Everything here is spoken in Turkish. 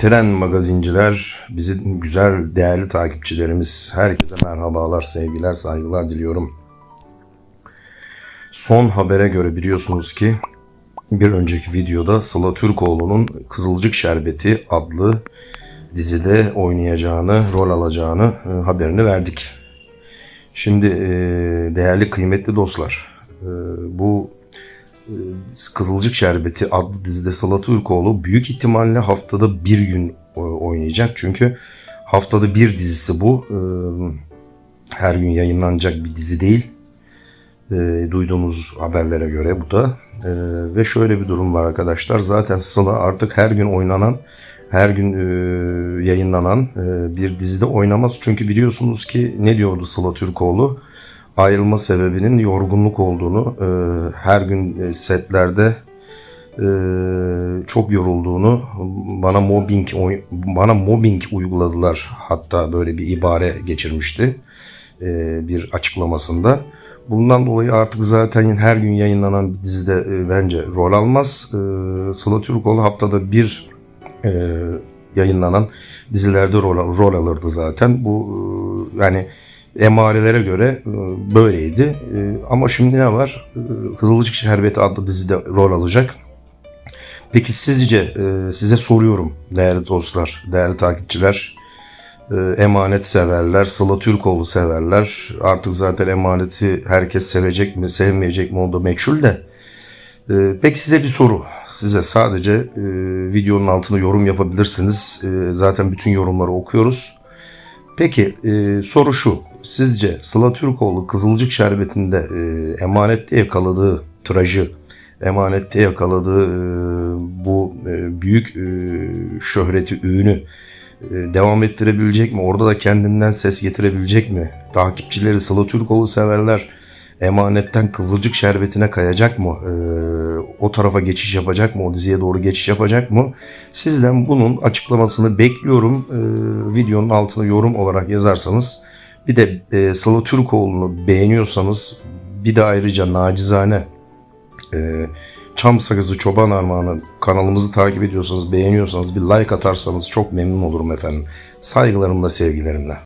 Tren magazinciler, bizim güzel, değerli takipçilerimiz, herkese merhabalar, sevgiler, saygılar diliyorum. Son habere göre biliyorsunuz ki bir önceki videoda Sıla Türkoğlu'nun Kızılcık Şerbeti adlı dizide oynayacağını, rol alacağını e, haberini verdik. Şimdi e, değerli kıymetli dostlar, e, bu Kızılcık Şerbeti adlı dizide Sıla Türkoğlu büyük ihtimalle haftada bir gün e, oynayacak. Çünkü haftada bir dizisi bu. E, Her gün yayınlanacak bir dizi değil. E, Duyduğumuz haberlere göre bu da. Ve şöyle bir durum var arkadaşlar. Zaten Sıla artık her gün oynanan, her gün e, yayınlanan e, bir dizide oynamaz. Çünkü biliyorsunuz ki ne diyordu Sıla Türkoğlu? Ayrılma sebebinin yorgunluk olduğunu, e, her gün e, setlerde e, çok yorulduğunu, bana mobbing bana mobbing uyguladılar hatta böyle bir ibare geçirmişti bir açıklamasında. Bundan dolayı artık zaten her gün yayınlanan bir dizide bence rol almaz. E, Sıla Türkoğlu haftada bir yayınlanan dizilerde rol, rol alırdı zaten. Bu yani emarelere göre e, böyleydi. E, Ama şimdi ne var? E, Kızılcık Şerbeti adlı dizide rol alacak. Peki sizce e, size soruyorum değerli dostlar, değerli takipçiler, e, emanet severler, Sıla Türkoğlu severler. Artık zaten emaneti herkes sevecek mi, sevmeyecek mi o da meçhul de. E, Peki size bir soru. Size sadece e, videonun altına yorum yapabilirsiniz. E, zaten bütün yorumları okuyoruz. Peki e, soru şu. Sizce Sıla Türkoğlu Kızılcık Şerbeti'nde e, emanette yakaladığı tirajı, emanette yakaladığı e, bu e, büyük e, şöhreti, ünü e, devam ettirebilecek mi? Orada da kendinden ses getirebilecek mi? Takipçileri Sıla Türkoğlu severler. Emanetten Kızılcık Şerbeti'ne kayacak mı? E, o tarafa geçiş yapacak mı? O diziye doğru geçiş yapacak mı? Sizden bunun açıklamasını bekliyorum. E, videonun altına yorum olarak yazarsanız. Bir de e, Sıla Türkoğlu'nu beğeniyorsanız bir de ayrıca nacizane e, Çam Sakızı Çoban Armağanı kanalımızı takip ediyorsanız, beğeniyorsanız bir like atarsanız çok memnun olurum efendim. Saygılarımla, sevgilerimle.